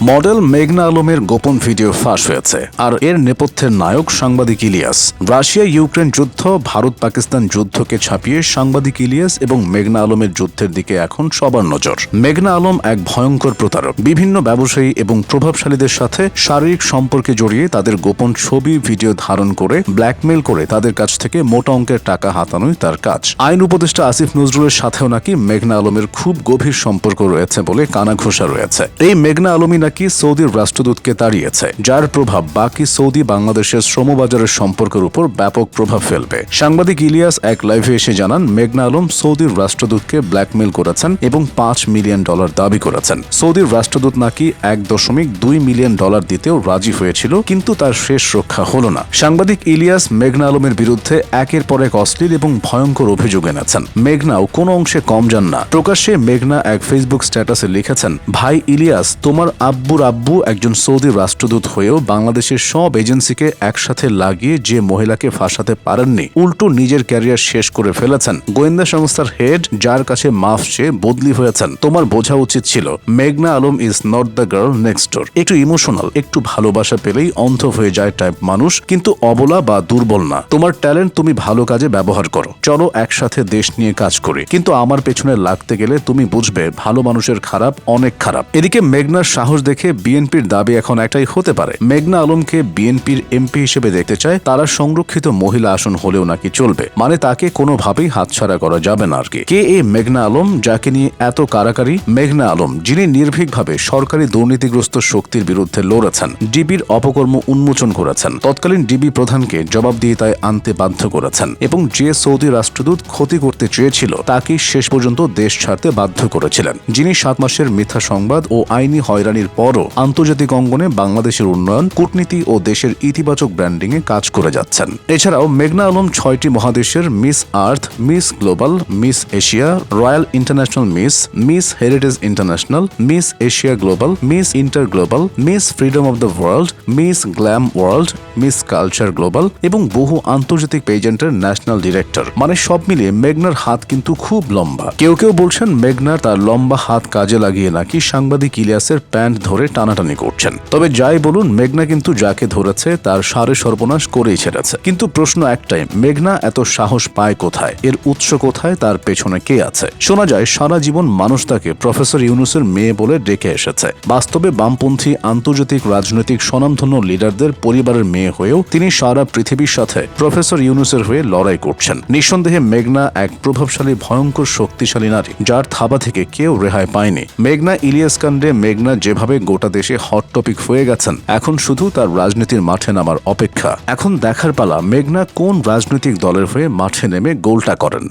Model মেঘনা আলমের গোপন ভিডিও ফাঁস হয়েছে। আর এর নেপথ্যের নায়ক সাংবাদিক ইলিয়াস। রাশিয়া ইউক্রেন যুদ্ধ, ভারত পাকিস্তান যুদ্ধকে ছাপিয়ে সাংবাদিক ইলিয়াস এবং মেঘনা আলমের যুদ্ধের দিকে এখন সবার নজর। মেঘনা আলম এক ভয়ঙ্কর প্রতারক। বিভিন্ন ব্যবসায়ী এবং প্রভাবশালীদের সাথে শারীরিক সম্পর্কে জড়িয়ে তাদের গোপন ছবি, ভিডিও ধারণ করে ব্ল্যাকমেল করে তাদের কাছ থেকে মোটা অঙ্কের টাকা হাতানোই তার কাজ। আইন উপদেষ্টা আসিফ নজরুলের সাথেও নাকি মেঘনা আলমের খুব গভীর সম্পর্ক রয়েছে বলে কানাঘোষা রয়েছে। এই মেঘনা আলমী নাকি সৌদির রাষ্ট্রদূতকে তাড়িয়েছে, যার প্রভাব বাকি সৌদি বাংলাদেশের শ্রমবাজারের সম্পর্কের উপর ব্যাপক প্রভাব ফেলবে। সাংবাদিক ইলিয়াস এক লাইভে এসে জানান, মেঘনা আলম সৌদির রাষ্ট্রদূতকে ব্ল্যাকমেল করেছেন এবং পাঁচ মিলিয়ন ডলার দাবি করেছেন। সৌদির রাষ্ট্রদূত নাকি এক দশমিক দুই মিলিয়ন ডলার দিতেও রাজি হয়েছিল, কিন্তু তার শেষ রক্ষা হল না। সাংবাদিক ইলিয়াস মেঘনা আলমের বিরুদ্ধে একের পর এক অশ্লীল এবং ভয়ঙ্কর অভিযোগ এনেছেন। মেঘনাও কোনো অংশে কম যান না। প্রকাশ্যে মেঘনা এক ফেসবুক স্ট্যাটাসে লিখেছেন, ভাই ইলিয়াস, তোমার আব্বুর আব্বু একজন সৌদি রাষ্ট্রদূত হয়েও বাংলাদেশের সব এজেন্সিকে একসাথে লাগিয়ে যে মহিলাকে ফাঁসাতে পারেননি, উল্টো নিজের ক্যারিয়ার শেষ করে ফেলেছেন। গোয়েন্দা সংস্থার হেড, যার কাছে মাফ চেয়ে বদলি হয়েছেন। তোমার বোঝা উচিত ছিল, মেঘনা Alam is not the girl next door. একটু ইমোশনাল, একটু ভালোবাসা পেলেই অন্ধ হয়ে যায় টাইপ মানুষ, কিন্তু অবলা বা দুর্বল না। তোমার ট্যালেন্ট তুমি ভালো কাজে ব্যবহার করো। চলো একসাথে দেশ নিয়ে কাজ করি। কিন্তু আমার পেছনে লাগতে গেলে তুমি বুঝবে, ভালো মানুষের খারাপ অনেক খারাপ। এদিকে মেঘনার সাহস দেখে বিএনপির দাবি এখন একটাই হতে পারে। মেঘনা আলমকে বিএনপির এমপি হিসেবে দেখতে চায়, তারা সংরক্ষিত মহিলা আসন হলেও নাকি চলবে। মানে তাকে কোনোভাবেই হাতছাড়া করা যাবে না আর কি। কে এই মেঘনা আলম, যাকে নিয়ে এত কারাকারি? মেঘনা আলম, যিনি নির্ভীকভাবে সরকারি দুর্নীতিগ্রস্ত শক্তির বিরুদ্ধে লড়েছেন, ডিবির অপকর্ম উন্মোচন করেছেন, তৎকালীন ডিবি প্রধানকে জবাবদিহিতায় আনতে বাধ্য করেছেন এবং যে সৌদি রাষ্ট্রদূত ক্ষতি করতে চেয়েছিল তাকে শেষ পর্যন্ত দেশ ছাড়তে বাধ্য করেছিলেন। যিনি সাত মাসের মিথ্যা সংবাদ ও আইনি হয়রানির পরও আন্তর্জাতিক অঙ্গনে বাংলাদেশের উন্নয়ন, কূটনীতি ও দেশের ইতিবাচক ব্র্যান্ডিং এ কাজ করে যাচ্ছেন। এছাড়াও মেঘনা আলম ছয়টি মহাদেশের Miss Earth, Miss Global, Miss Asia, Royal International Miss Miss Heritage International, Miss Asia Global, Miss Inter Global, Miss Freedom of the World, Miss Glam World, Miss Culture Global এবং বহু আন্তর্জাতিক পেজেন্টের ন্যাশনাল ডিরেক্টর। মানে সব মিলিয়ে মেঘনার হাত কিন্তু খুব লম্বা। কেউ কেউ বলছেন মেঘনা তার লম্বা হাত কাজে লাগিয়ে নাকি সাংবাদিক ইলিয়াসের প্যান্ট ধরে টানাটানি করছেন। তবে যাই বলুন, মেঘনা কিন্তু যাকে ধরেছে তার সারে সর্বনাশ করেই ছেড়েছে। কিন্তু প্রশ্ন একটাই, মেঘনা এত সাহস পায় কোথায়? এর উৎস কোথায়? তার পেছনে কে আছে? শোনা যায়, সারা জীবন মানুষ তাকে প্রফেসর ইউনুসের মেয়ে বলে ডেকে এসেছে। বাস্তবে বামপন্থী আন্তর্জাতিক রাজনৈতিক স্বনামধন্য লিডারদের পরিবারের মেয়ে হয়েও তিনি সারা পৃথিবীর সাথে প্রফেসর ইউনুসের হয়ে লড়াই করছেন। নিঃসন্দেহে মেঘনা এক প্রভাবশালী, ভয়ঙ্কর, শক্তিশালী নারী, যার থাবা থেকে কেউ রেহাই পায়নি। মেঘনা ইলিয়াস কাণ্ডে মেঘনা যেভাবে গোটা দেশে হট টপিক হয়ে গেছেন। এখন শুধু তার রাজনীতির মাঠে নামার অপেক্ষা। এখন দেখার পালা, মেঘনা কোন রাজনৈতিক দলের হয়ে মাঠে নেমে গোলটা করেন?